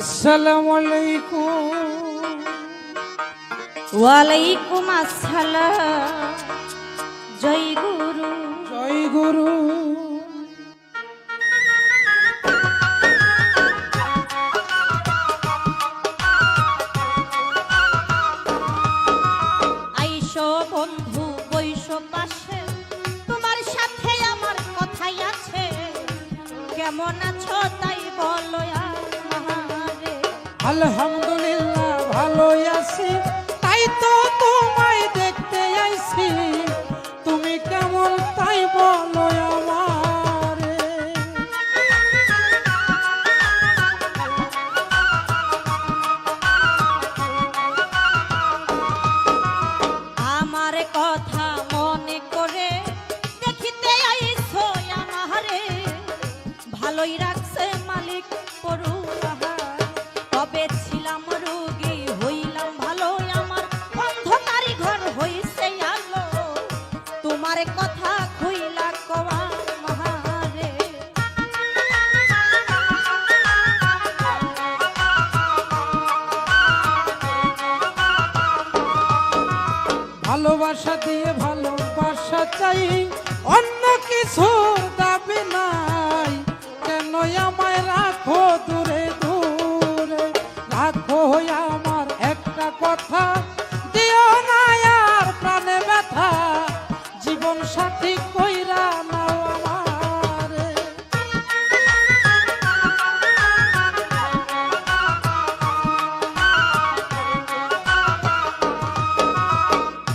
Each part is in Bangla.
আসসালামু আলাইকুম ওয়ালাইকুম আসসালাম। জয় গুরু। জয় গুরু। আলহামদুলিল্লাহ আছি। তাই তো তোমায় দেখতে আইছি। তুমি কেমন তাই বলো আমারে। কথা মনে করে ভালোই রাখছে ভালোবাসা দিয়ে ভালোবাসা চাই, অন্য কিছু দাবি নাই। কেন আমায় রাখো দূরে দূরে, রাখো আমার একটা কথা। দিও না আর প্রাণে ব্যথা, জীবন সাথী কইরা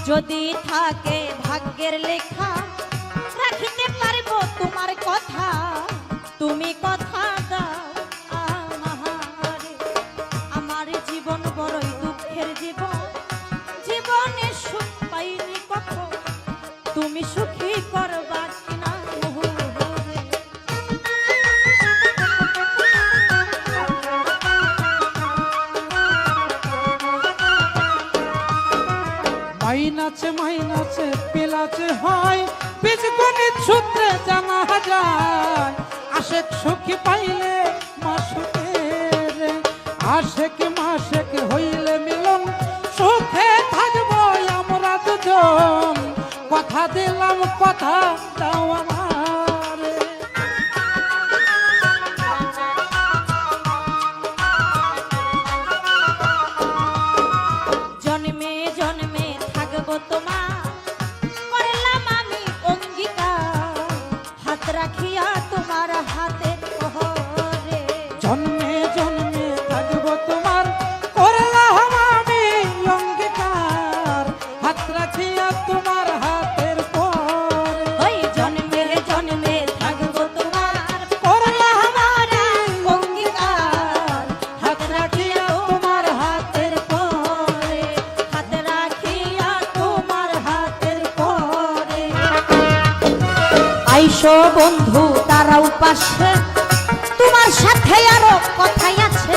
যদি থাকে ভাগ্যের লেখা। রাখিতে পারব তোমার কথা। তুমি কথা দাও আমারে। আমার জীবন বড়ই দুঃখের জীবন। জীবনে সুখ পাইনি তুমি সুখী মাইনাচে মাইনাচে আছে হয়। বেশি গণিত সূত্রে জানা হাজার আশেক সুখী পাইলে মাসুকে আশেক মাসেক হইলে মিলন। সুখে থাকব আমরা দুজন, কথা দিলাম, কথা দাও আইসো বন্ধু তারাও পাশে। তোমার সাথে আরও কথাই আছে।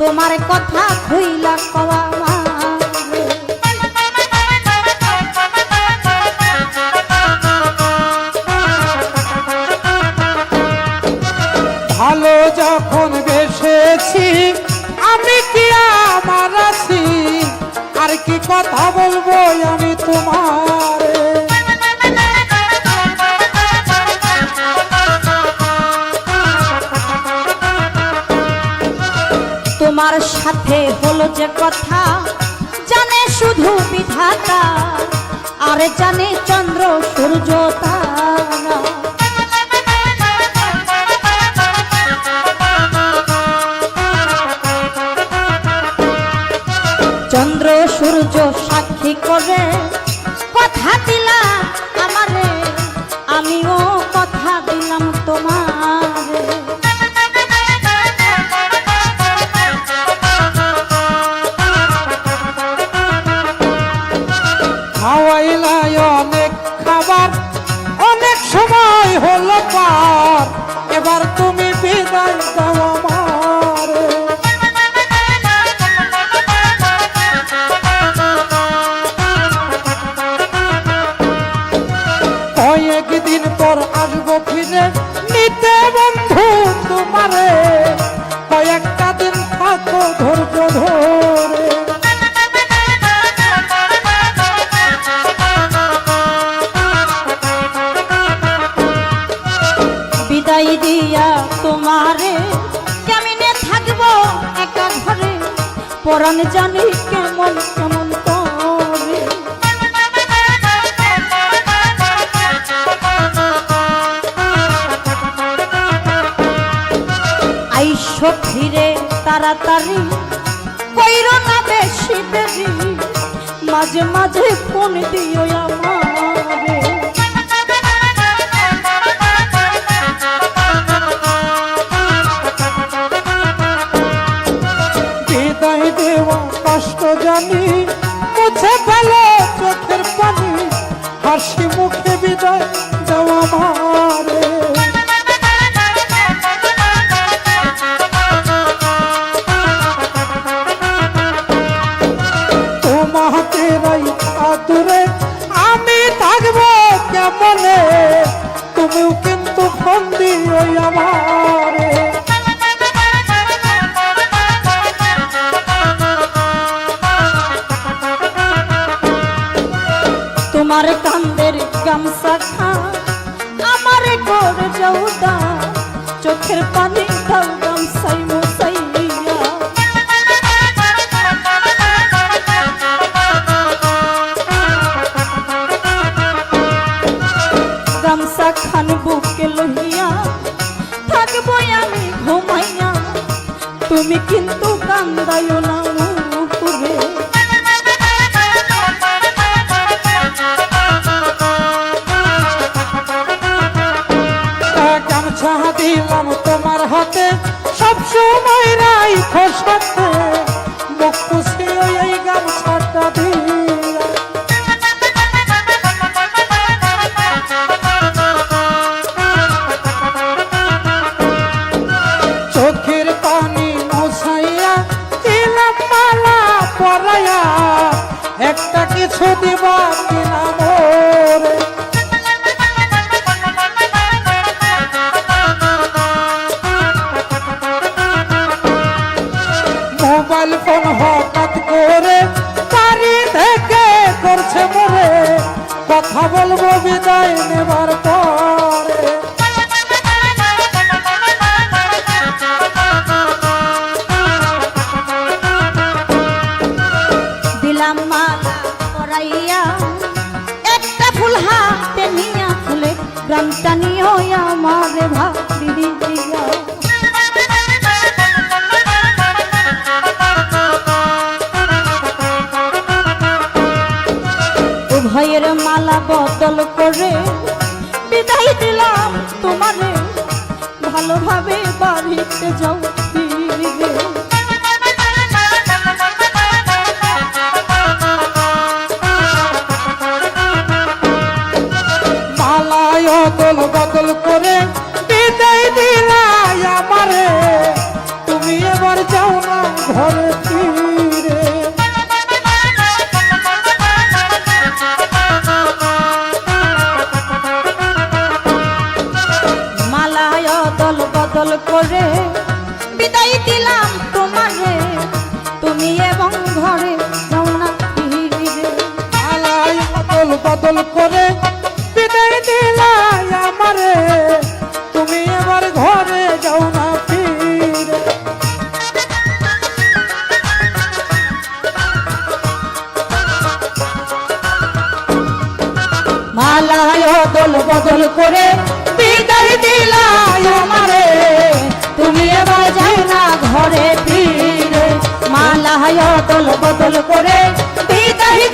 তোমার কথা খুইলা কওয়া তোমার সাথে হলো যে কথা। জানে শুধু বিধাতা আর জানে চন্দ্র সূর্য তারা। বিদায় দিয়া তোমারে। কেমনে থাকব একা ঘরে? পরাণ জানি কেমন কেমন ফিরে তাড়াতাড়ি, কইর না বেশি মাঝে মাঝে ফোন দিও আমারে দেওয়া কষ্ট জানি, মুছে ফেলো চোখের পানি, হাসি মুখে বিদায় দেওয়া মারে কিন্তু ফোন দিও আমারে। তোমার কান্দের গামছা খা আমার গোর যৌদা চোখের পানি দাও গামছাই মুসাইয়া গামছা খান বুকে লইয়া, থাকব আমি ঘুমাইয়া। তুমি কিন্তু কান্দাইও না। দিলাম তোমার হাতে। সব সময় রাই খোসাতে মুখ খুশি গামছাটা চোখের একটা কিছু দিবা কিনা মোরে। গ্রামটা নিও আমার ভাবি দিয়া। উভয়ের মালা বদল করে বিদায় দিলাম তোমারে। ভালোভাবে বাড়িতে যাও ফিরে ঘরে যাও না মালায় অদল বদল করে বিদায় দিলাই আমারে। তুমি এবার ঘরে যাও না ফিরে। বদল করে বিদায় দিলাই আমারে। তুমি এবার যাও না ঘরে হায়তল বদল করে। বিদায়